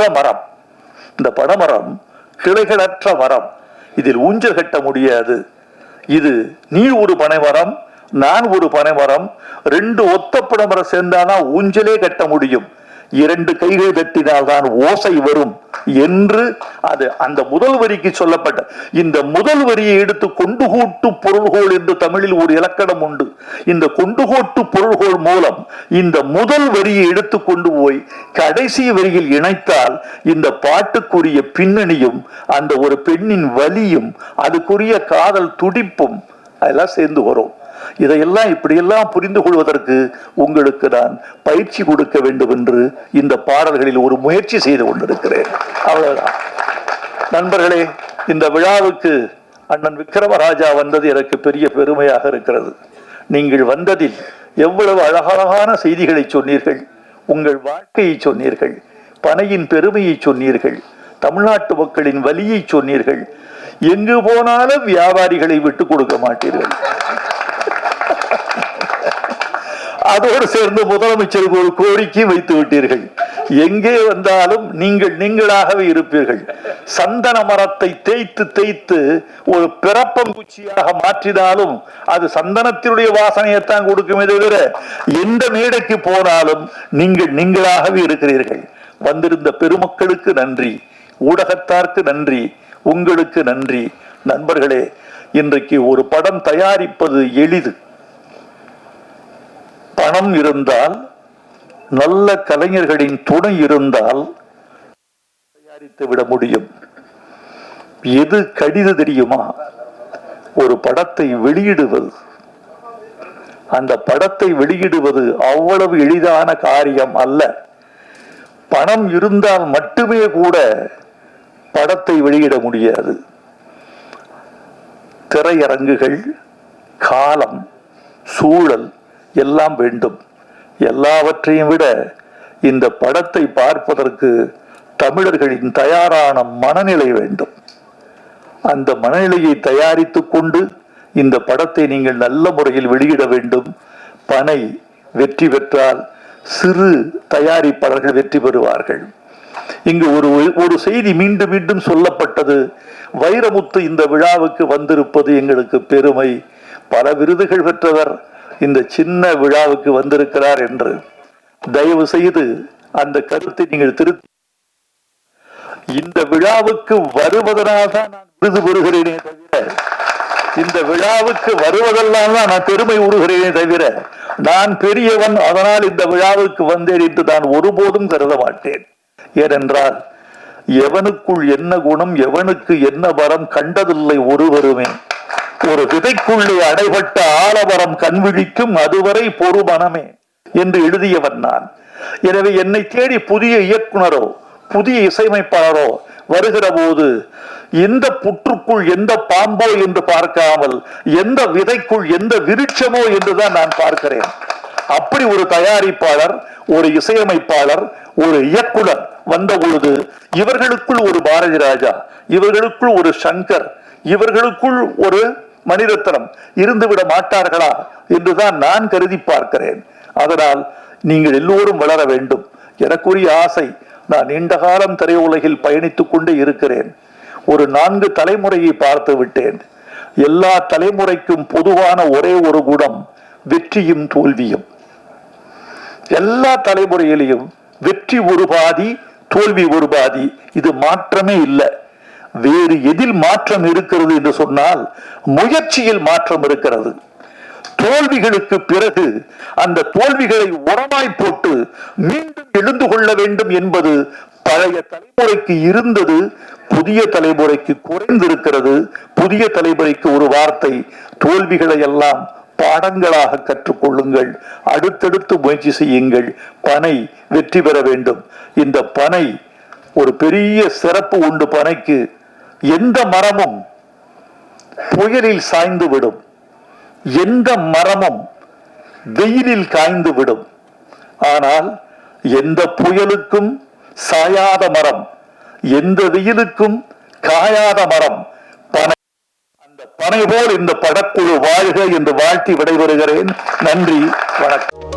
மரம் இந்த பனைமரம் கிளைகளற்ற மரம். இதில் ஊஞ்சல் கட்ட முடியாது. இது நீ ஒரு பனைமரம் நான் ஒரு பனைமரம் ரெண்டு ஒத்த பனைமரம் சேர்ந்தானா ஊஞ்சலே கட்ட முடியும். இரண்டு கைகள் தட்டினால்தான் ஓசை வரும் என்று அது அந்த முதல் வரிக்கு சொல்லப்பட்ட. இந்த முதல் வரியை எடுத்து கொண்டுகோட்டு பொருள்கோள் என்று தமிழில் ஒரு இலக்கணம் உண்டு. இந்த கொண்டுகோட்டு பொருள்கோள் மூலம் இந்த முதல் வரியை எடுத்து கொண்டு போய் கடைசி வரியில் இணைத்தால் இந்த பாட்டுக்குரிய பின்னணியும் அந்த ஒரு பெண்ணின் வலியும் அதுக்குரிய காதல் துடிப்பும் அதெல்லாம் சேர்ந்து வரும். இதையெல்லாம் இப்படியெல்லாம் புரிந்து கொள்வதற்கு உங்களுக்கு நான் பயிற்சி கொடுக்க வேண்டும் என்று இந்த பாடல்களில் ஒரு முயற்சி செய்து கொண்டிருக்கிறேன். அவ்வளவுதான். நண்பர்களே இந்த விழாவுக்கு அண்ணன் விக்ரமராஜா வந்தது எனக்கு பெரிய பெருமையாக இருக்கிறது. நீங்கள் வந்ததில் எவ்வளவு அழகழகான செய்திகளை சொன்னீர்கள் உங்கள் வாழ்க்கையை சொன்னீர்கள் பனையின் பெருமையை சொன்னீர்கள் தமிழ்நாட்டு மக்களின் வலியை சொன்னீர்கள். எங்கு போனாலும் வியாபாரிகளை விட்டு கொடுக்க மாட்டீர்கள். அதோடு சேர்ந்து முதலமைச்சருக்கு ஒரு கோரிக்கை வைத்து விட்டீர்கள். எங்கே வந்தாலும் நீங்கள் நீங்களாகவே இருப்பீர்கள். சந்தன மரத்தை தேய்த்து தேய்த்து ஒரு பிறப்பங்குச்சியாக மாற்றினாலும் அது சந்தனத்தினுடைய வாசனையைத்தான் கொடுக்குமே தவிர எந்த மேடைக்கு போனாலும் நீங்கள் நீங்களாகவே இருக்கிறீர்கள். வந்திருந்த பெருமக்களுக்கு நன்றி ஊடகத்தார்க்கு நன்றி உங்களுக்கு நன்றி. நண்பர்களே இன்றைக்கு ஒரு படம் தயாரிப்பது எளிது. பணம் இருந்தால் நல்ல கலைஞர்களின் துணை இருந்தால் தயாரித்து விட முடியும். எது கடிது தெரியுமா? ஒரு படத்தை வெளியிடுவது. அந்த படத்தை வெளியிடுவது அவ்வளவு எளிதான காரியம் அல்ல. பணம் இருந்தால் மட்டுமே கூட படத்தை வெளியிட முடியாது. திரையரங்குகள் காலம் சூழல் எல்லாம் வேண்டும். எல்லாவற்றையும் விட இந்த படத்தை பார்ப்பதற்கு தமிழர்களின் தயாரான மனநிலை வேண்டும். அந்த மனநிலையை தயாரித்து கொண்டு இந்த படத்தை நீங்கள் நல்ல முறையில் வெளியிட வேண்டும். பனை வெற்றி பெற்றால் சிறு தயாரிப்பாளர்கள் வெற்றி பெறுவார்கள். இங்கு ஒரு ஒரு செய்தி மீண்டும் மீண்டும் சொல்லப்பட்டது. வைரமுத்து இந்த விழாவுக்கு வந்திருப்பது எங்களுக்கு பெருமை. பல விருதுகள் பெற்றவர் இந்த சின்ன விழாவுக்கு வந்திருக்கிறார் என்று தயவு செய்து அந்த கருத்தை நீங்கள் திருத்தி. இந்த விழாவுக்கு வருவதனால் தான் நான் விருது பெறுகிறேனே தவிர இந்த விழாவுக்கு வருவதெல்லாம் தான் நான் பெருமை உருகிறேனே தவிர நான் பெரியவன் அதனால் இந்த விழாவுக்கு வந்தேன் என்று நான் ஒருபோதும் கருத மாட்டேன். ஏனென்றால் எவனுக்குள் என்ன குணம் எவனுக்கு என்ன வரம் கண்டதில்லை ஒருவருமே. ஒரு விதைக்குள்ளே அடைபட்ட ஆலவரம் கண்விழிக்கும் அதுவரை பொறுமனமே என்று எழுதியவன் நான். எனவே என்னை தேடி புதிய இயக்குனரோ புதிய இசையமைப்பாளரோ வருகிற போது எந்த புற்றுக்குள் எந்த பாம்போ என்று பார்க்காமல் எந்த விதைக்குள் எந்த விருட்சமோ என்றுதான் நான் பார்க்கிறேன். அப்படி ஒரு தயாரிப்பாளர் ஒரு இசையமைப்பாளர் ஒரு இயக்குனர் வந்த பொழுது இவர்களுக்குள் ஒரு பாரதி ராஜா இவர்களுக்குள் ஒரு சங்கர் இவர்களுக்குள் ஒரு மணிரத்னம் இருந்துவிட மாட்டார்களா என்றுதான் நான் கருதி பார்க்கிறேன். அதனால் நீங்கள் எல்லோரும் வளர வேண்டும். எனக்குரிய ஆசை நான் நீண்ட காலம் திரையுலகில் பயணித்துக் கொண்டே இருக்கிறேன். ஒரு நான்கு தலைமுறையை பார்த்து விட்டேன். எல்லா தலைமுறைக்கும் பொதுவான ஒரே ஒரு குணம் வெற்றியும் தோல்வியும். எல்லா தலைமுறையிலையும் வெற்றி ஒரு பாதி தோல்வி ஒரு பாதி இது மாற்றமே இல்லை. வேறு எதில் மாற்றம் இருக்கிறது என்று சொன்னால் முயற்சியில் மாற்றம் இருக்கிறது. தோல்விகளுக்கு பிறகு அந்த தோல்விகளை உரமாய் போட்டு மீண்டும் எழுந்து கொள்ள வேண்டும் என்பது பழைய தலைமுறைக்கு இருந்தது புதிய தலைமுறைக்கு குறைந்திருக்கிறது. புதிய தலைமுறைக்கு ஒரு வார்த்தை தோல்விகளை எல்லாம் பாடங்களாக கற்றுக்கொள்ளுங்கள். அடுத்தடுத்து முயற்சி செய்யுங்கள். பனை வெற்றி பெற வேண்டும். இந்த பனை ஒரு பெரிய சிறப்பு உண்டு பனைக்கு. எந்த மரமும் புயலில் சாய்ந்து விடும். எந்த மரமும் வெயிலில் காய்ந்து விடும். ஆனால் எந்த புயலுக்கும் சாயாத மரம் எந்த வெயிலுக்கும் காயாத மரம் பனை அந்த பனை போல் இந்த படக்குழு வாழ்க என்று வாழ்த்தி விடைபெறுகிறேன். நன்றி வணக்கம்.